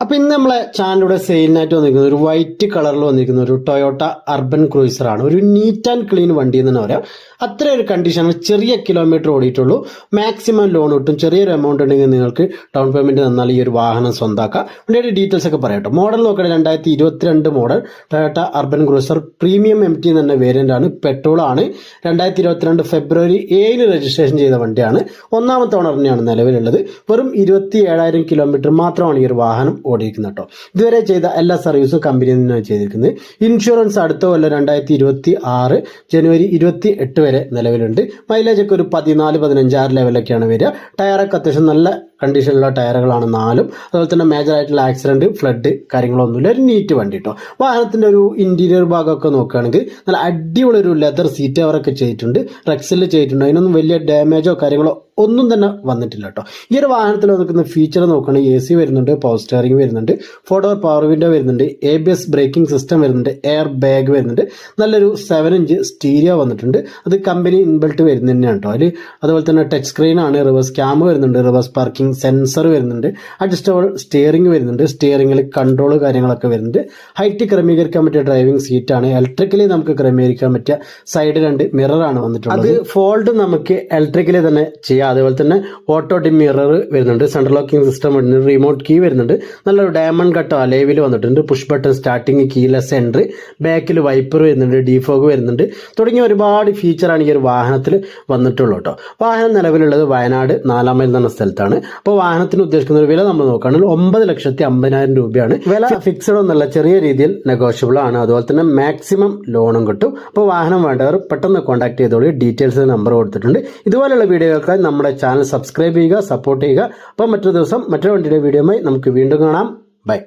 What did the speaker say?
അപ്പൊ ഇന്ന് നമ്മളെ ചാനലിലൂടെ സെയിലിനായിട്ട് വന്നിരിക്കുന്നത്. ഒരു വൈറ്റ് കളറിൽ വന്നിരിക്കുന്ന ഒരു ടൊയോട്ട അർബൻ ക്രൂസർ ആണ്. ഒരു നീറ്റ് ആൻഡ് ക്ലീൻ വണ്ടി എന്ന് തന്നെ പറയാം. അത്ര ഒരു കണ്ടീഷൻ ചെറിയ കിലോമീറ്റർ ഓടിയിട്ടുള്ളൂ. മാക്സിമം ലോൺ കിട്ടും. ചെറിയൊരു എമൗണ്ട് ഉണ്ടെങ്കിൽ നിങ്ങൾക്ക് ഡൗൺ പേയ്മെന്റ് തന്നാൽ ഈ ഒരു വാഹനം സ്വന്താക്കാം. വണ്ടിയുടെ ഡീറ്റെയിൽസ് ഒക്കെ പറയട്ടോ മോഡൽ നോക്കുകയാണെങ്കിൽ രണ്ടായിരത്തി ഇരുപത്തിരണ്ട് model Toyota Urban Cruiser premium M T തന്നെ വേരിയന്റ് ആണ്. പെട്രോൾ ആണ്. രണ്ടായിരത്തി ഇരുപത്തിരണ്ട് ഫെബ്രുവരി ഏഴിന് രജിസ്ട്രേഷൻ ചെയ്ത വണ്ടിയാണ്. ഒന്നാമത്തെ ഓണർ തന്നെയാണ് നിലവിലുള്ളത്. വെറും ഇരുപത്തി ഏഴായിരം കിലോമീറ്റർ മാത്രമാണ് ഈ ഒരു വാഹനം ഓടിയിരിക്കുന്നത് കേട്ടോ. ഇതുവരെ ചെയ്ത എല്ലാ സർവീസും കമ്പനിയിൽ നിന്നാണ് ചെയ്തിരിക്കുന്നത്. ഇൻഷുറൻസ് അടുത്ത കൊല്ലം രണ്ടായിരത്തി ഇരുപത്തി ആറ് ജനുവരി ഇരുപത്തി എട്ട് വരെ നിലവിലുണ്ട്. മൈലേജ് ഒക്കെ ഒരു പതിനാല് പതിനഞ്ചാറ് ലെവലൊക്കെയാണ് വരിക. ടയറൊക്കെ അത്യാവശ്യം നല്ല കണ്ടീഷനിലുള്ള ടയറുകളാണ് നാലും അതുപോലെ തന്നെ മേജർ ആയിട്ടുള്ള ആക്സിഡന്റ് ഫ്ലഡ് കാര്യങ്ങളൊന്നുമില്ല. ഒരു നീറ്റ് വണ്ടി കേട്ടോ. വാഹനത്തിന്റെ ഒരു ഇന്റീരിയർ ഭാഗമൊക്കെ നോക്കുകയാണെങ്കിൽ നല്ല അടിപൊളി ഒരു ലെതർ സീറ്റ് കവറൊക്കെ ചെയ്തിട്ടുണ്ട്. റെക്സിൽ ചെയ്തിട്ടുണ്ട്. അതിനൊന്നും വലിയ ഡാമേജോ കാര്യങ്ങളോ ഒന്നും തന്നെ വന്നിട്ടില്ല കേട്ടോ. ഈ ഒരു വാഹനത്തിൽ നോക്കുന്ന ഫീച്ചർ നോക്കുകയാണെങ്കിൽ എ സി വരുന്നുണ്ട് പവർ സ്റ്റിയറിംഗ് വരുന്നുണ്ട്. ഫോർ ഡോർ പവർ വിൻഡോ വരുന്നുണ്ട്. A B S braking system വരുന്നുണ്ട്. എയർ ബാഗ് വരുന്നുണ്ട്. നല്ലൊരു സെവൻ ഇഞ്ച് സ്റ്റീരിയോ വന്നിട്ടുണ്ട്. അത് കമ്പനി ഇൻബിൾട്ട് വരുന്ന തന്നെയാണ് കേട്ടോ അതിൽ അതുപോലെ തന്നെ ടച്ച് സ്ക്രീൻ ആണ്. റിവേഴ്സ് ക്യാമ വരുന്നുണ്ട്. റിവേഴ്സ് പാർക്കിംഗ് സെൻസർ വരുന്നുണ്ട്. അഡ്ജസ്റ്റബിൾ സ്റ്റിയറിംഗ് വരുന്നുണ്ട്. സ്റ്റിയറിംഗിൽ കൺട്രോൾ കാര്യങ്ങളൊക്കെ വരുന്നുണ്ട്. ഹൈറ്റ് ക്രമീകരിക്കാൻ പറ്റിയ ഡ്രൈവിംഗ് സീറ്റാണ് ഇലക്ട്രിക്കലി നമുക്ക് ക്രമീകരിക്കാൻ പറ്റിയ സൈഡ് രണ്ട് മിററാണ് വന്നിട്ടുള്ളത്. അത് ഫോൾഡ് നമുക്ക് ഇലക്ട്രിക്കലി തന്നെ ചെയ്യാം. അതുപോലെ തന്നെ ഓട്ടോ ഡിം മിറർ വരുന്നുണ്ട്. സെൻട്രൽ ലോക്കിംഗ് സിസ്റ്റം വരുന്നുണ്ട്. റിമോട്ട് കീ വരുന്നുണ്ട്. നല്ലൊരു ഡയമണ്ട് കട്ടോ അലേവിൽ വന്നിട്ടുണ്ട്. Push button starting keyless entry ബാക്കിൽ വൈപ്പർ വരുന്നുണ്ട് ഡീഫോഗ് വരുന്നുണ്ട്. തുടങ്ങിയ ഒരുപാട് ഫീച്ചറാണ് ഈ ഒരു വാഹനത്തിൽ വന്നിട്ടുള്ളൂ കേട്ടോ വാഹനം നിലവിലുള്ളത് വയനാട് നാലാം മൈൽ എന്ന സ്ഥലത്താണ്. അപ്പോൾ വാഹനത്തിന് ഉദ്ദേശിക്കുന്ന ഒരു വില നമ്മൾ നോക്കുകയാണെങ്കിൽ ഒമ്പത് ലക്ഷത്തി അമ്പതിനായിരം രൂപയാണ്. വില ഫിക്സഡ് ഒന്നല്ല ചെറിയ രീതിയിൽ നെഗോഷ്യബിൾ ആണ്. അതുപോലെ തന്നെ മാക്സിമം ലോണും കിട്ടും. അപ്പോൾ വാഹനം വേണ്ടവർ പെട്ടെന്ന് കോൺടാക്ട് ചെയ്തോളൂ. ഡീറ്റെയിൽസ് നമ്പർ കൊടുത്തിട്ടുണ്ട്. ഇതുപോലെയുള്ള വീഡിയോകൾക്കായി നമ്മുടെ ചാനൽ സബ്സ്ക്രൈബ് ചെയ്യുക സപ്പോർട്ട് ചെയ്യുക. അപ്പോൾ മറ്റൊരു ദിവസം മറ്റൊരു വണ്ടിയുടെ വീഡിയോയുമായി നമുക്ക് വീണ്ടും കാണാം ബൈ